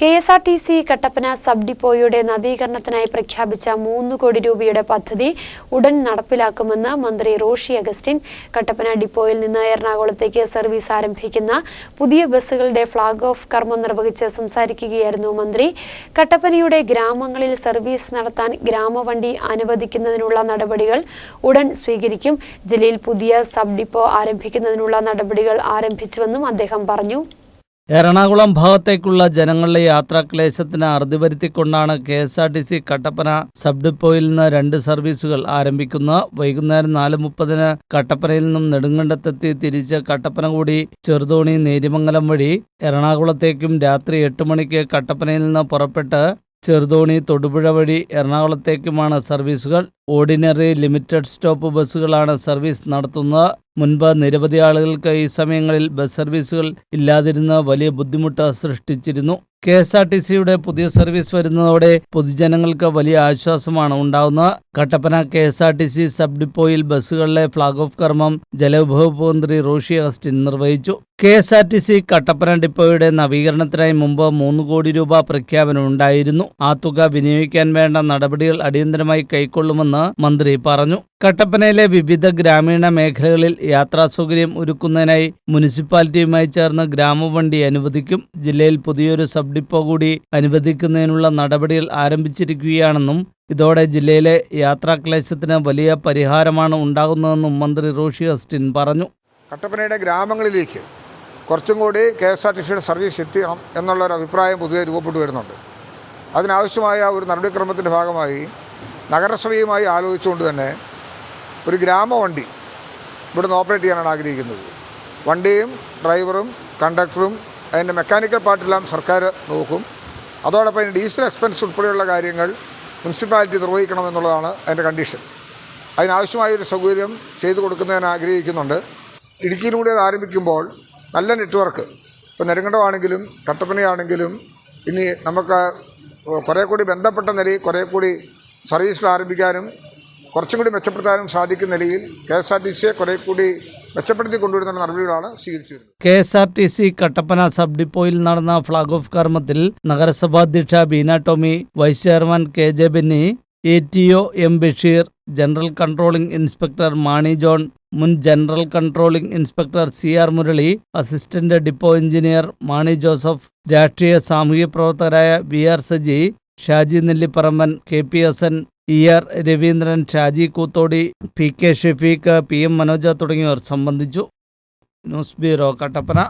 K S R T C Kattappana sub ഡിപ്പോയുടെ നവീകരണത്തിനായി പ്രഖ്യാപിച്ച മൂന്ന് കോടി രൂപയുടെ പദ്ധതി ഉടൻ നടപ്പിലാക്കുമെന്ന് മന്ത്രി റോഷി അഗസ്റ്റിൻ. കട്ടപ്പന ഡിപ്പോയിൽ നിന്ന് എറണാകുളത്തേക്ക് സർവീസ് ആരംഭിക്കുന്ന പുതിയ ബസ്സുകളുടെ ഫ്ളാഗ് ഓഫ് കർമ്മം നിർവഹിച്ച് സംസാരിക്കുകയായിരുന്നു മന്ത്രി. കട്ടപ്പനയുടെ ഗ്രാമങ്ങളിൽ സർവീസ് നടത്താൻ ഗ്രാമവണ്ടി അനുവദിക്കുന്നതിനുള്ള നടപടികൾ ഉടൻ സ്വീകരിക്കും. ജില്ലയിൽ പുതിയ സബ് ഡിപ്പോ ആരംഭിക്കുന്നതിനുള്ള നടപടികൾ ആരംഭിച്ചുവെന്നും അദ്ദേഹം പറഞ്ഞു. എറണാകുളം ഭാഗത്തേക്കുള്ള ജനങ്ങളുടെ യാത്രാക്ലേശത്തിന് അറുതി വരുത്തിക്കൊണ്ടാണ് K S R T C Kattappana sub ഡിപ്പോയിൽ നിന്ന് രണ്ട് സർവീസുകൾ ആരംഭിക്കുന്നത്. വൈകുന്നേരം നാല് മുപ്പതിന് കട്ടപ്പനയിൽ നിന്നും നെടുങ്കണ്ടത്തെത്തി തിരിച്ച് കട്ടപ്പന കൂടി ചെറുതോണി നേരിമംഗലം വഴി എറണാകുളത്തേക്കും രാത്രി എട്ട് മണിക്ക് കട്ടപ്പനയിൽ നിന്ന് പുറപ്പെട്ട് ചെറുതോണി തൊടുപുഴ വഴി എറണാകുളത്തേക്കുമാണ് സർവീസുകൾ. ഓർഡിനറി ലിമിറ്റഡ് സ്റ്റോപ്പ് ബസ്സുകളാണ് സർവീസ് നടത്തുന്നത്. മുൻപ് നിരവധി ആളുകൾക്ക് ഈ സമയങ്ങളിൽ ബസ് സർവീസുകൾ ഇല്ലാതിരുന്ന വലിയ ബുദ്ധിമുട്ട് സൃഷ്ടിച്ചിരുന്നു. കെ എസ് ആർ ടി സിയുടെ പുതിയ സർവീസ് വരുന്നതോടെ പൊതുജനങ്ങൾക്ക് വലിയ ആശ്വാസമാണ് ഉണ്ടാവുന്നത്. Kattappana K S R T C sub ഡിപ്പോയിൽ ബസ്സുകളിലെ ഫ്ളാഗ് ഓഫ് കർമ്മം ജലവിഭവ മന്ത്രി റോഷി അഗസ്റ്റിൻ നിർവഹിച്ചു. K S R T C Kattappana ഡിപ്പോയുടെ നവീകരണത്തിനായി മുമ്പ് മൂന്ന് കോടി രൂപ പ്രഖ്യാപനം ഉണ്ടായിരുന്നു. ആ തുക വിനിയോഗിക്കാൻ വേണ്ട നടപടികൾ അടിയന്തരമായി കൈക്കൊള്ളുമെന്ന് മന്ത്രി പറഞ്ഞു. കട്ടപ്പനയിലെ വിവിധ ഗ്രാമീണ മേഖലകളിൽ യാത്രാ സൗകര്യം ഒരുക്കുന്നതിനായി മുനിസിപ്പാലിറ്റിയുമായി ചേർന്ന് ഗ്രാമവണ്ടി അനുവദിക്കും. ജില്ലയിൽ പുതിയൊരു സബ് ഡിപ്പോ കൂടി അനുവദിക്കുന്നതിനുള്ള നടപടികൾ ആരംഭിച്ചിരിക്കുകയാണെന്നും ഇതോടെ ജില്ലയിലെ യാത്രാക്ലേശത്തിന് വലിയ പരിഹാരമാണ് ഉണ്ടാകുന്നതെന്നും മന്ത്രി റോഷി അസ്റ്റിൻ പറഞ്ഞു. കട്ടപ്പനയുടെ ഗ്രാമങ്ങളിലേക്ക് കുറച്ചും കൂടി കെ എസ് ആർ ടി സിയുടെ സർവീസ് എത്തിക്കണം എന്നുള്ളൊരു അഭിപ്രായം പൊതുവെ രൂപപ്പെട്ടു വരുന്നുണ്ട്. അതിനാവശ്യമായ ഒരു നടപടിക്രമത്തിന്റെ ഭാഗമായി നഗരസഭയുമായി ആലോചിച്ചുകൊണ്ട് തന്നെ ഒരു ഗ്രാമവണ്ടി ഇവിടുന്ന് ഓപ്പറേറ്റ് ചെയ്യാനാണ് ആഗ്രഹിക്കുന്നത്. വണ്ടിയും ഡ്രൈവറും കണ്ടക്ടറും അതിന്റെ മെക്കാനിക്കൽ പാർട്ടെല്ലാം സർക്കാർ നോക്കും. അതോടൊപ്പം അതിന്റെ ഡീസൽ എക്സ്പെൻസ് ഉൾപ്പെടെയുള്ള കാര്യങ്ങൾ മുനിസിപ്പാലിറ്റി നിർവഹിക്കണം എന്നുള്ളതാണ് അതിന്റെ കണ്ടീഷൻ. അതിനാവശ്യമായ ഒരു സൗകര്യം ചെയ്തു കൊടുക്കുന്നതിന് ആഗ്രഹിക്കുന്നുണ്ട്. ഇടുക്കിയിലൂടെ അത് ആരംഭിക്കുമ്പോൾ നല്ല നെറ്റ്വർക്ക്. ഇപ്പോൾ നെരുങ്കണ്ടമാണെങ്കിലും കട്ടപ്പനയാണെങ്കിലും ഇനി നമുക്ക് കുറേ കൂടി ബന്ധപ്പെട്ട നിലയിൽ കുറേ കൂടി സർവീസുകൾ ആരംഭിക്കാനും കുറച്ചും കൂടി മെച്ചപ്പെടുത്താനും സാധിക്കുന്ന നിലയിൽ കെ എസ് ആർ ടി സിയെ കുറേ കൂടി മെച്ചപ്പെടുത്തി കൊണ്ടുവരുന്ന നടപടികളാണ് സ്വീകരിച്ചു വരുന്നത് K S R T C Kattappana sub ഡിപ്പോയിൽ നടന്ന ഫ്ളാഗ് ഓഫ് കർമ്മത്തിൽ നഗരസഭാധ്യക്ഷ Beena Tomy vice chairman K J Benny A T O M Basheer general controlling inspector Mani John മുൻ general controlling inspector C R Murali assistant depot engineer Mani Joseph രാഷ്ട്രീയ സാമൂഹ്യ പ്രവർത്തകരായ V R Saji Shaji Nellipparamban K P S N E R Raveendran Shaji Koothodi P K Shefeek P M Manoj തുടങ്ങിയവർ സംബന്ധിച്ചു. News bureau Kattappana.